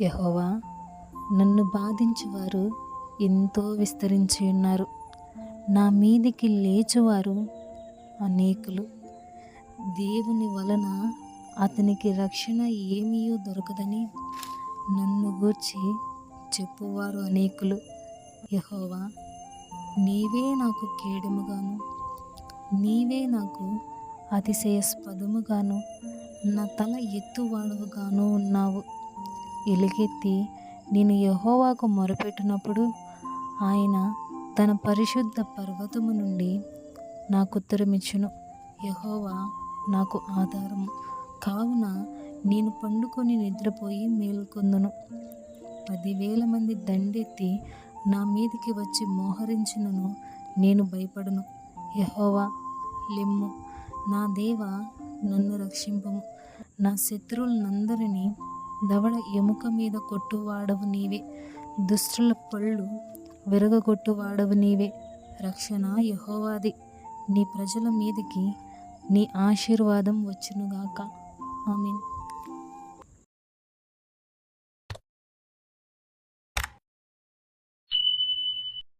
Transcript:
యహోవా నన్ను బాధించువారు ఎంతో విస్తరించి ఉన్నారు. నా మీదికి లేచువారు అనేకులు. దేవుని వలన అతనికి రక్షణ ఏమీయో దొరకదని నన్ను గూర్చి చెప్పువారు అనేకులు. యహోవా నీవే నాకు కేడముగాను నీవే నాకు అతిశయస్పదముగాను నా తల ఎత్తువాడుగాను ఉన్నావు. ఎలుగెత్తి నేను యహోవాకు మొరపెట్టినప్పుడు ఆయన తన పరిశుద్ధ పర్వతము నుండి నాకు ఉత్తరమిచ్చును. యహోవా నాకు ఆధారము. కావున నేను పండుకొని నిద్రపోయి మేల్కొందును. పదివేల మంది దండెత్తి నా మీదికి వచ్చి మోహరించినను నేను భయపడను. యహోవా లెమ్ము. నా దేవ నన్ను రక్షింపము. నా శత్రువులందరినీ దవడ ఎముక మీద కొట్టువాడవు నీవే. దుష్టుల పళ్ళు విరగగొట్టువాడవు నీవే. రక్షణ యహోవాది. నీ ప్రజల మీదికి నీ ఆశీర్వాదం వచ్చునుగాక. ఆమెన్.